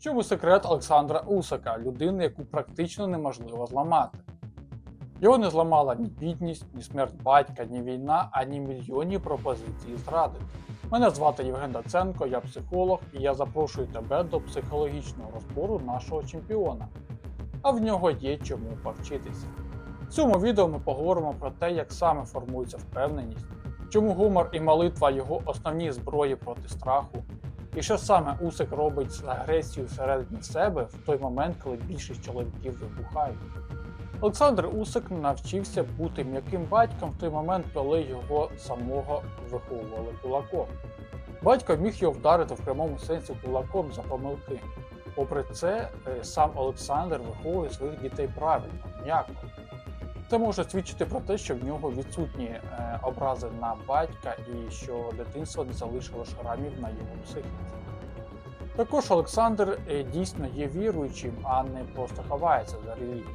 чому секрет Олександра Усака, людини, яку практично неможливо зламати? Його не зламала ні бідність, ні смерть батька, ні війна, ані мільйонні пропозиції зради. Мене звати Євген Даценко, я психолог, і я запрошую тебе до психологічного розбору нашого чемпіона. А в нього є чому повчитися. В цьому відео ми поговоримо про те, як саме формується впевненість, чому гумор і молитва його основні зброї проти страху, і що саме Усик робить з агресією всередині себе в той момент, коли більшість чоловіків вибухають. Олександр Усик навчився бути м'яким батьком в той момент, коли його самого виховували кулаком. Батько міг його вдарити в прямому сенсі кулаком за помилки. Попри це, е, сам Олександр виховує своїх дітей правильно, м'яко. Це може свідчити про те, що в нього відсутні е, образи на батька і що дитинство не залишило шрамів на його психіці. Також Олександр е, дійсно є віруючим, а не просто ховається за релігію.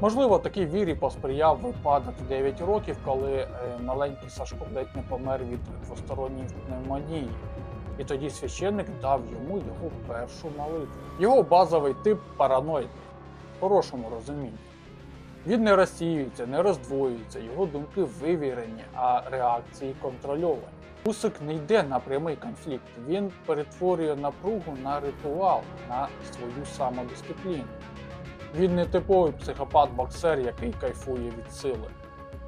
Можливо, такій вірі посприяв випадок 9 років, коли е, маленький Сашко ледь не помер від двосторонньої пневмонії. І тоді священник дав йому його першу молитву. Його базовий тип параноїд, в хорошому розумінні. Він не розсіюється, не роздвоюється, його думки вивірені, а реакції контрольовані. Усик не йде на прямий конфлікт, він перетворює напругу на ритуал, на свою самодисципліну. Він не типовий психопат-боксер, який кайфує від сили.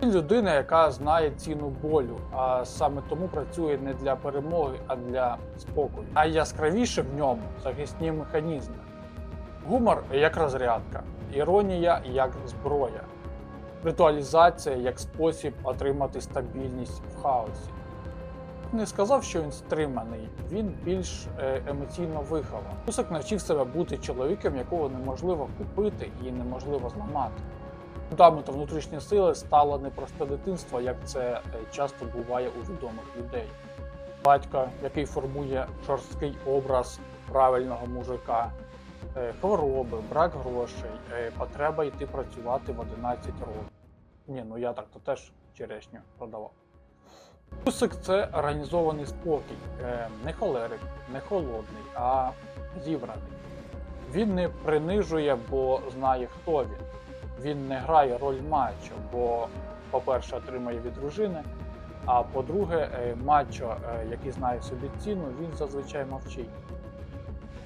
Він людина, яка знає ціну болю, а саме тому працює не для перемоги, а для спокою. А яскравіше в ньому захисні механізми. Гумор як розрядка, іронія як зброя, ритуалізація як спосіб отримати стабільність в хаосі. Не сказав, що він стриманий, він більш е, емоційно вихований. Усик навчив себе бути чоловіком, якого неможливо купити і неможливо зламати. Фундаментом внутрішньої сили стало не просте дитинство, як це е, часто буває у відомих людей. Батько, який формує жорсткий образ правильного мужика, хвороби, брак грошей, е, потреба йти працювати в 11 років. Ні, ну я так то теж черешню продавав. Усик це організований спокій, е, не холерик, не холодний, а зібраний. Він не принижує, бо знає, хто він. Він не грає роль мачо, бо, по-перше, отримає від дружини, а по-друге, е, мачо, е, який знає собі ціну, він зазвичай мовчить.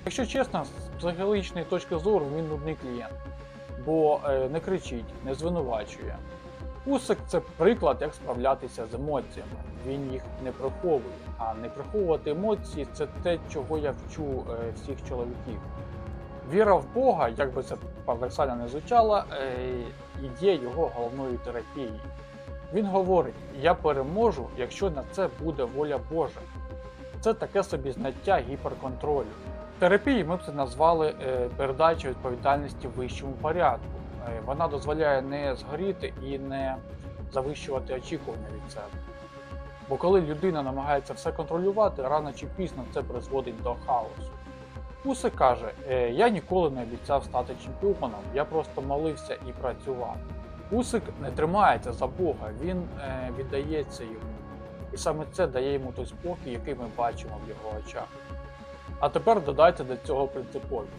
Якщо чесно, з психологічної точки зору він нудний клієнт, бо е, не кричить, не звинувачує. Усик це приклад, як справлятися з емоціями. Він їх не приховує. А не приховувати емоції це те, чого я вчу е, всіх чоловіків. Віра в Бога, як би це парадоксально не звучало, е, є його головною терапією. Він говорить: я переможу, якщо на це буде воля Божа. Це таке собі знаття гіперконтролю. В терапії ми б це назвали е, передача відповідальності вищому порядку. Е, Вона дозволяє не згоріти і не завищувати очікування від себе. Бо коли людина намагається все контролювати, рано чи пізно це призводить до хаосу. Усик каже: «Е, я ніколи не обіцяв стати чемпіоном, я просто молився і працював. Усик не тримається за Бога, він віддається йому. І саме це дає йому той спокій, який ми бачимо в його очах. А тепер додайте до цього принциповість.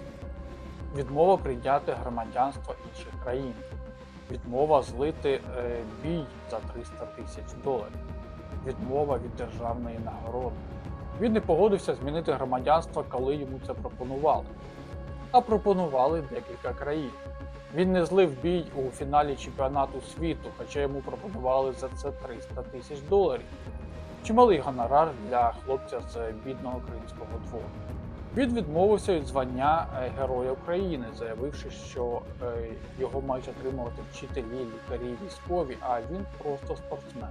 Відмова прийняти громадянство інших країн, відмова злити е, бій за 300 тисяч доларів, відмова від державної нагороди. Він не погодився змінити громадянство, коли йому це пропонували. А пропонували декілька країн. Він не злив бій у фіналі чемпіонату світу, хоча йому пропонували за це 300 тисяч доларів. Чималий гонорар для хлопця з бідного українського двору. Він відмовився від звання е, Героя України, заявивши, що е, його мають отримувати вчителі, лікарі, військові, а він просто спортсмен.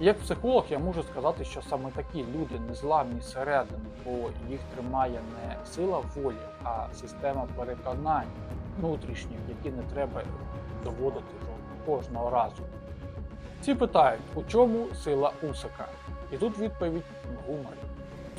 Як психолог я можу сказати, що саме такі люди незламні зсередини, бо їх тримає не сила волі, а система переконань внутрішніх, які не треба доводити кожного разу. Всі питають, у чому сила Усика? І тут відповідь в гуморі.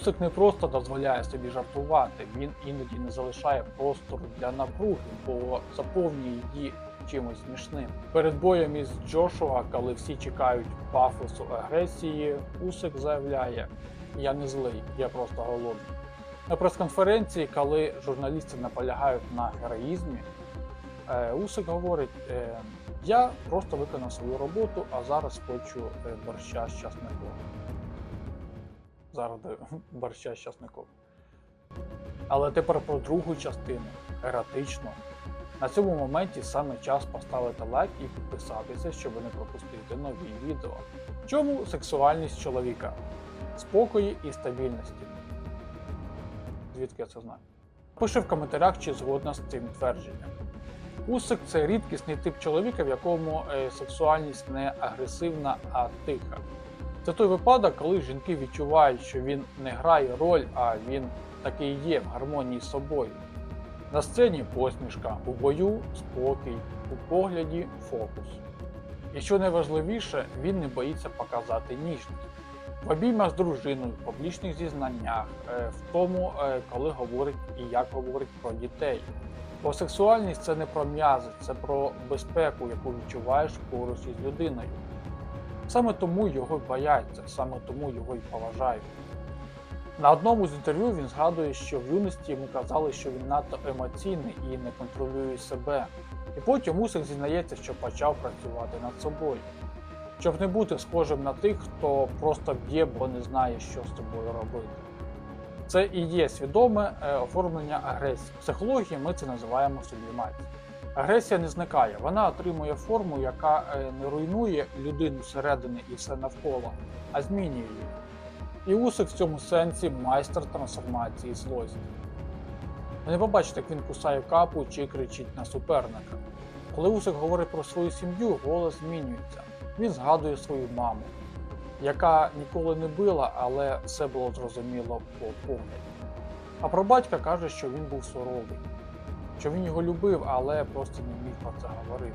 Усик не просто дозволяє собі жартувати, він іноді не залишає простору для напруги, бо заповнює її чимось смішним. Перед боєм із Джошуа, коли всі чекають пафосу агресії, Усик заявляє: Я не злий, я просто голодний. На прес-конференції, коли журналісти наполягають на героїзмі, е, Усик говорить: е, я просто виконав свою роботу, а зараз хочу е, борща з часником. Зараз борща з часником. Але тепер про другу частину еротичну. На цьому моменті саме час поставити лайк і підписатися, щоб не пропустити нові відео. Чому сексуальність чоловіка? Спокої і стабільності. Звідки я це знаю? Пиши в коментарях, чи згодна з цим твердженням. Усик це рідкісний тип чоловіка, в якому е, сексуальність не агресивна, а тиха. Це той випадок, коли жінки відчувають, що він не грає роль, а він таки є в гармонії з собою. На сцені посмішка, у бою спокій, у погляді фокус. І що найважливіше, він не боїться показати ніжність. В обіймах з дружиною, в публічних зізнаннях, е, в тому, е, коли говорить і як говорить про дітей. Бо сексуальність це не про м'язи, це про безпеку, яку відчуваєш поруч із людиною. Саме тому його й бояться, саме тому його й поважають. На одному з інтерв'ю він згадує, що в юності йому казали, що він надто емоційний і не контролює себе. І потім Усик зізнається, що почав працювати над собою, щоб не бути схожим на тих, хто просто б'є, бо не знає, що з тобою робити. Це і є свідоме е, оформлення агресії. В психології ми це називаємо сублімацією. Агресія не зникає, вона отримує форму, яка е, не руйнує людину зсередини і все навколо, а змінює її. І Усик в цьому сенсі майстер трансформації злості. Ви не побачите, як він кусає капу чи кричить на суперника. Коли Усик говорить про свою сім'ю, голос змінюється. Він згадує свою маму, яка ніколи не била, але все було зрозуміло по погляді. А про батька каже, що він був суровий, що він його любив, але просто не міг про це говорити.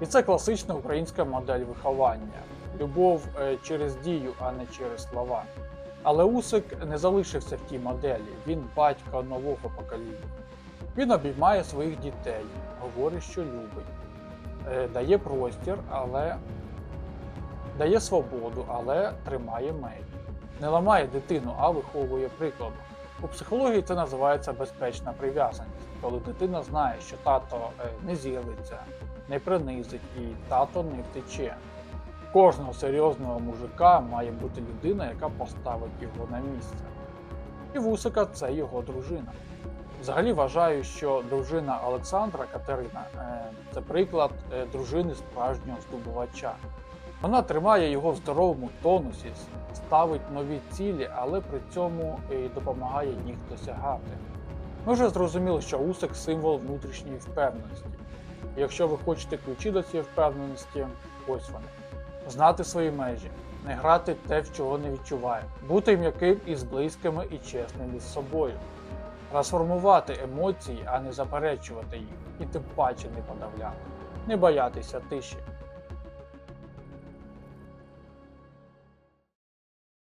І це класична українська модель виховання любов е, через дію, а не через слова. Але Усик не залишився в тій моделі, він батько нового покоління. Він обіймає своїх дітей, говорить, що любить, Е, дає простір, але дає свободу, але тримає межі. Не ламає дитину, а виховує прикладом. У психології це називається безпечна прив'язаність, коли дитина знає, що тато е, не з'явиться, не принизить і тато не втече. Кожного серйозного мужика має бути людина, яка поставить його на місце. І Вусика це його дружина. Взагалі вважаю, що дружина Олександра Катерина е, це приклад е, дружини справжнього здобувача. Вона тримає його в здоровому тонусі, ставить нові цілі, але при цьому і допомагає їх досягати. Ми вже зрозуміли, що Усик символ внутрішньої впевненості. Якщо ви хочете ключі до цієї впевненості, ось вони. Знати свої межі, не грати те, в чого не відчуває, бути м'яким із близькими і чесним із собою, трансформувати емоції, а не заперечувати їх, і тим паче не подавляти, не боятися тиші.